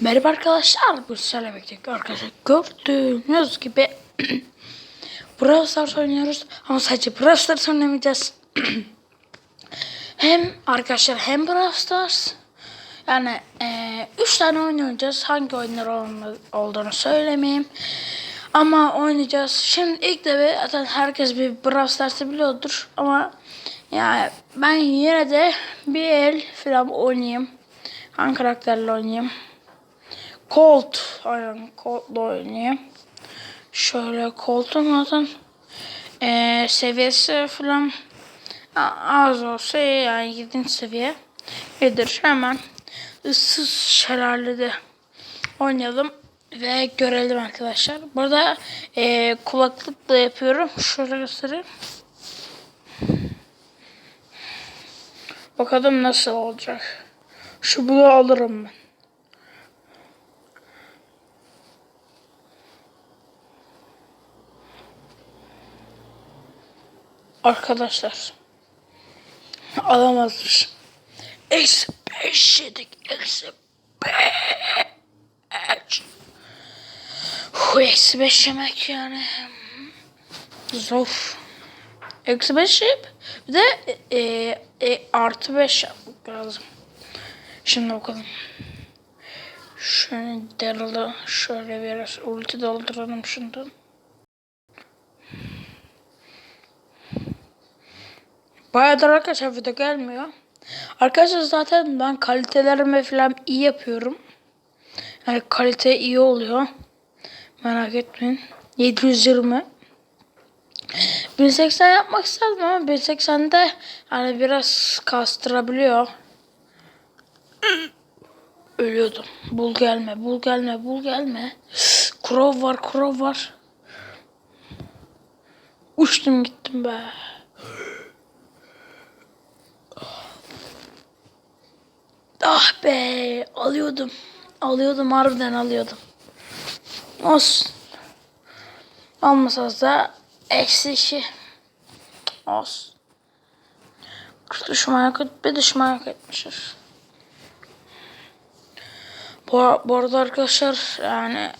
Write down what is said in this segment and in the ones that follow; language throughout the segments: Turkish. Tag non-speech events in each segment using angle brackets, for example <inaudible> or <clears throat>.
Merhaba arkadaşlar, bu birlikte arkadaşlar gördüğünüz gibi <clears throat> Brawl Stars oynuyoruz ama sadece Brawl Stars oynamayacağız. <clears throat> hem arkadaşlar hem Brawl Stars yani 3 tane oyun oynayacağız. Hangi oyunlar olduğunu söylemeyeyim. Ama oynayacağız. Şimdi ilk de bir- zaten herkes bir Brawl Stars'ı biliyordur ama yani ben yine de bir el falan oynayayım. Hangi karakterle oynayayım? Colt. Aynen Colt'la oynayayım. Şöyle Colt'un zaten eee seviyesi falan az olsa yani 7. seviye. Nedir? Hemen ıssız şelalede oynayalım ve görelim arkadaşlar. Burada eee kulaklıkla yapıyorum. Şöyle göstereyim. Bakalım nasıl olacak. Şu bunu alırım ben. Arkadaşlar. Alamazmış. Eksi beş yedik. Eksi beş. Hu, eksi beş yemek yani. Zor. Eksi beş yap. Bir de e, e, artı beş yapmak lazım. Şimdi bakalım. Şöyle deralı şöyle biraz ulti dolduralım şundan. Bayağıdır arkadaşlar video gelmiyor. Arkadaşlar zaten ben kalitelerimi falan iyi yapıyorum. Yani kalite iyi oluyor. Merak etmeyin. 720. 1080 yapmak isterdim ama 1080'de hani biraz kastırabiliyor. Ölüyordum. Bul gelme, bul gelme, bul gelme. Krov var, krov var. Uçtum gittim be. Ah be alıyordum. Alıyordum harbiden alıyordum. Olsun. Olmasa da eksi. Olsun. Düşman yok et, bir düşman yok etmişiz. Bu, bu arada arkadaşlar yani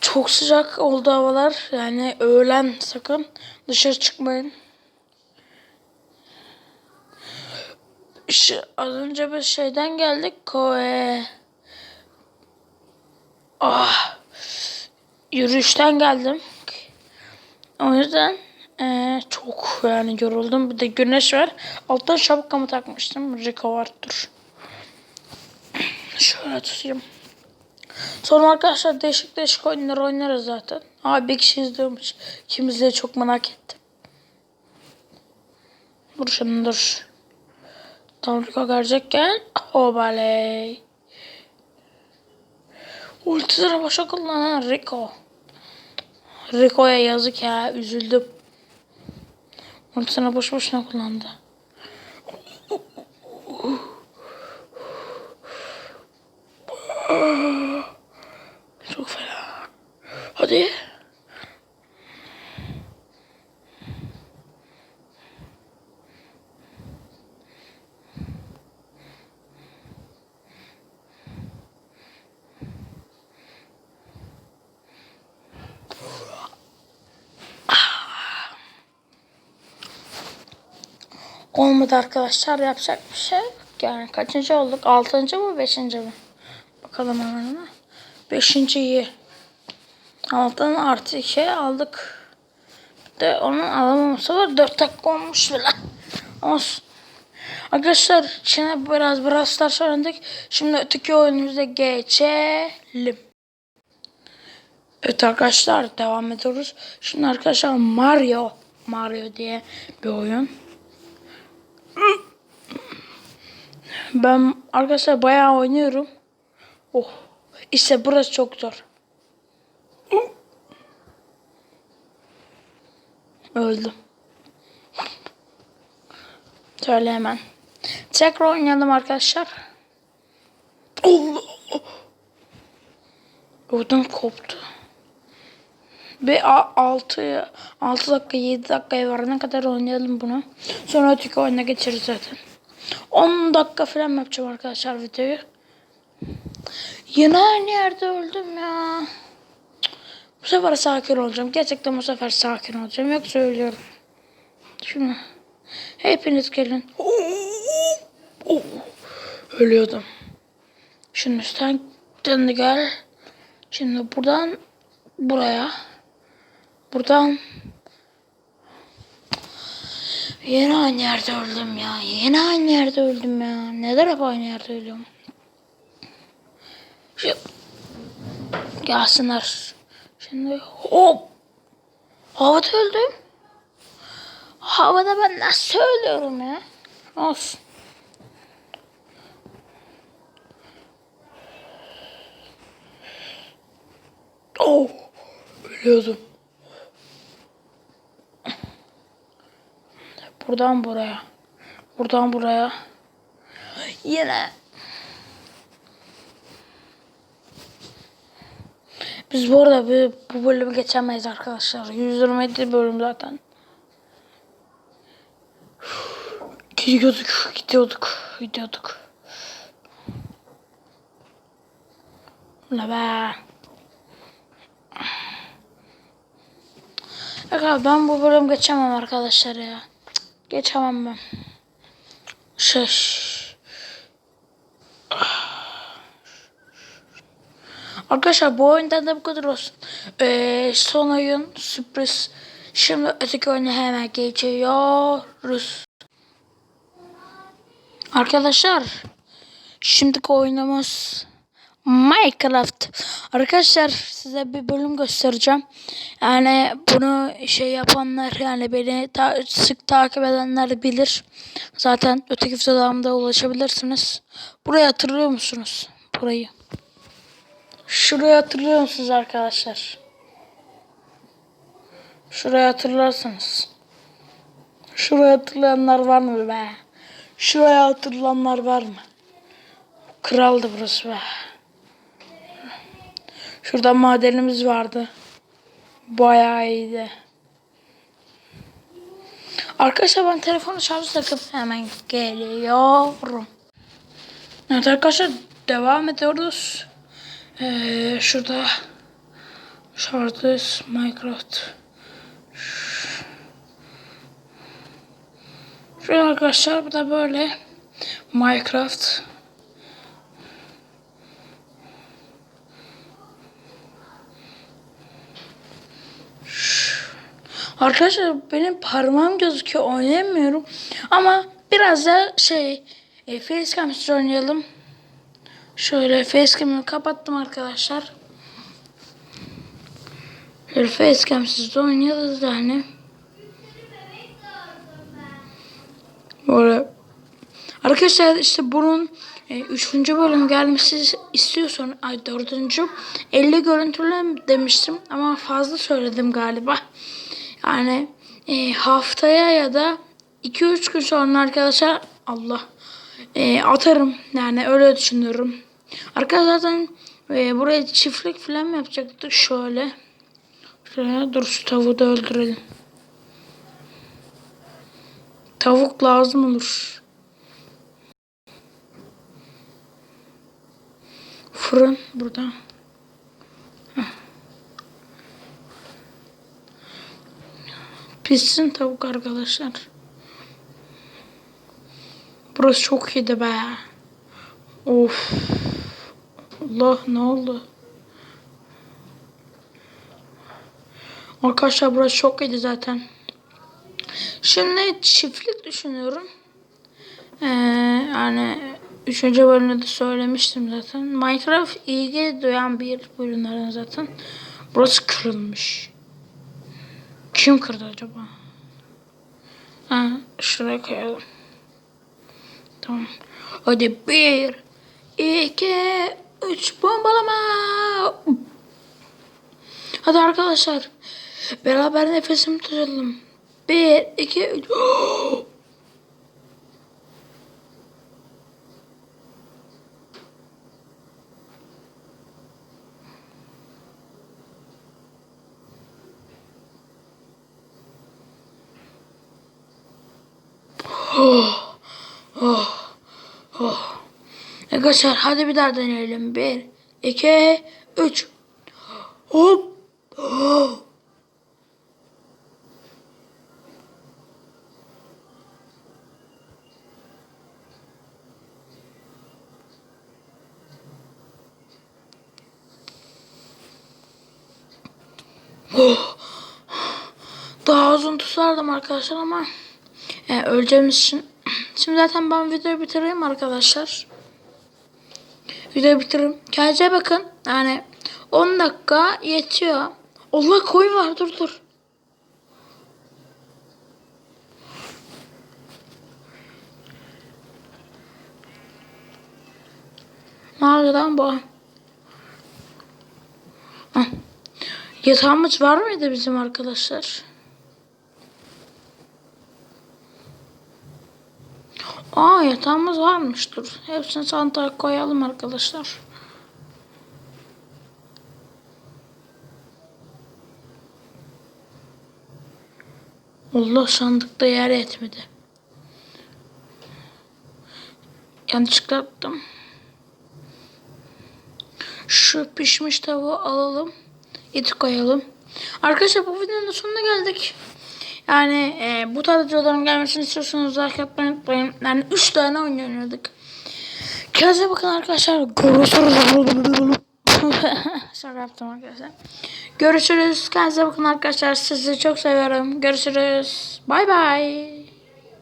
çok sıcak oldu havalar. Yani öğlen sakın dışarı çıkmayın. Şu, az önce bir şeyden geldik. Ko e, ah, yürüyüşten geldim. O yüzden e, çok yani yoruldum. Bir de güneş var. Alttan şapkamı takmıştım. Rico var dur. Şöyle tutayım. Sonra arkadaşlar değişik değişik oyunlar oynarız zaten. Abi bir kişi izliyormuş. Kim izliyor çok merak ettim. Dur şimdi dur. Rico gelecekken hobaley. Ultileri başa kullanan Rico. Rico'ya yazık ya üzüldüm. Ultisini boş boşuna kullandı. Çok fena. Hadi. Olmadı arkadaşlar yapacak bir şey yok. Yani kaçıncı olduk? Altıncı mı beşinci mi? Bakalım hemen ama. Beşinciyi. Altın artı iki aldık. Bir de onun alamaması var. Dört dakika olmuş bile. Olsun. Arkadaşlar şimdi biraz Brawl Stars oynadık. Şimdi öteki oyunumuza geçelim. Evet arkadaşlar devam ediyoruz. Şimdi arkadaşlar Mario. Mario diye bir oyun. Ben arkadaşlar bayağı oynuyorum. Oh. İşte burası çok zor. Öldüm. Şöyle hemen. Tekrar oynayalım arkadaşlar. Ödüm koptu. Bir 6 6 dakika 7 dakikaya varana kadar oynayalım bunu. Sonra öteki oyuna geçeriz zaten. 10 dakika falan yapacağım arkadaşlar videoyu. Yine aynı yerde öldüm ya. Bu sefer sakin olacağım. Gerçekten bu sefer sakin olacağım. Yok söylüyorum. Şunu. Hepiniz gelin. Ölüyordum. Şimdi sen döndü gel. Şimdi buradan buraya. Buradan Yine aynı yerde öldüm ya. Yine aynı yerde öldüm ya. Neden hep aynı yerde ölüyorum? Şu... Gelsinler. Şimdi hop. Havada öldüm. Havada ben nasıl ölüyorum ya? Olsun. Oh. Ölüyordum. Buradan buraya. Buradan buraya. Yine. Biz bu arada bu, bu bölümü geçemeyiz arkadaşlar. 127 bölüm zaten. Gidiyorduk, gidiyorduk, gidiyorduk. Ne be. Abi ben bu bölüm geçemem arkadaşlar ya. Geçemem ben. Şş. Arkadaşlar bu oyundan da bu kadar olsun. Ee, son oyun sürpriz. Şimdi öteki oyuna hemen geçiyoruz. Arkadaşlar şimdiki oyunumuz Minecraft. Arkadaşlar size bir bölüm göstereceğim. Yani bunu şey yapanlar yani beni ta- sık takip edenler bilir. Zaten öteki videolarımda ulaşabilirsiniz. Burayı hatırlıyor musunuz? Burayı. Şurayı hatırlıyor musunuz arkadaşlar? Şurayı hatırlarsınız. Şurayı hatırlayanlar var mı be? Şurayı hatırlayanlar var mı? Kraldı burası be. Şurada madenimiz vardı. Bayağı iyiydi. Arkadaşlar ben telefonu şarj takıp hemen geliyorum. Evet arkadaşlar devam ediyoruz. Ee, şurada şarjdayız Minecraft. Şöyle arkadaşlar bu da böyle Minecraft. Arkadaşlar benim parmağım gözüküyor oynayamıyorum. Ama biraz da şey e, facecam'siz oynayalım. Şöyle facecam'ı kapattım arkadaşlar. Şöyle facecam'siz de oynayalım da hani. Böyle. Arkadaşlar işte bunun e, üçüncü bölüm gelmesi istiyorsan ay dördüncü 50 görüntülü demiştim ama fazla söyledim galiba. Yani e, haftaya ya da 2-3 gün sonra arkadaşlar Allah e, atarım. Yani öyle düşünüyorum. Arkadaşlar zaten e, buraya çiftlik falan mı yapacaktık? Şöyle. Şöyle dur şu tavuğu da öldürelim. Tavuk lazım olur. Fırın burada. Pişsin tavuk arkadaşlar. Burası çok iyiydi be. Of. Allah ne oldu? Arkadaşlar burası çok iyiydi zaten. Şimdi çiftlik düşünüyorum. Ee, yani üçüncü bölümde de söylemiştim zaten. Minecraft ilgi duyan bir bölümlerden zaten. Burası kırılmış. Kim kırdı acaba? Ha, şuraya koyalım. Tamam. Hadi bir, iki, üç bombalama. Hadi arkadaşlar. Beraber nefesimi tutalım. Bir, iki, üç. <gasps> Arkadaşlar hadi bir daha deneyelim. Bir, 2, 3. Hop. Daha uzun tutardım arkadaşlar ama e, öleceğimiz için. Şimdi zaten ben videoyu bitireyim arkadaşlar. Videoyu bitiririm. Kendinize bakın. Yani 10 dakika yetiyor. Allah koyun var dur dur. Lan bu? Yatağımız var mıydı bizim arkadaşlar? Aa yatağımız varmış dur. Hepsini çantaya koyalım arkadaşlar. Allah sandıkta yer etmedi. Yanlışlıkla attım. Şu pişmiş tavuğu alalım. Eti koyalım. Arkadaşlar bu videonun sonuna geldik. Yani e, bu tarz videoların gelmesini istiyorsanız like yapmayı unutmayın. Yani 3 tane oyun oynadık. Kendinize bakın arkadaşlar. Görüşürüz. <laughs> Şaka yaptım arkadaşlar. Görüşürüz. Kendinize bakın arkadaşlar. Sizi çok seviyorum. Görüşürüz. Bay bay.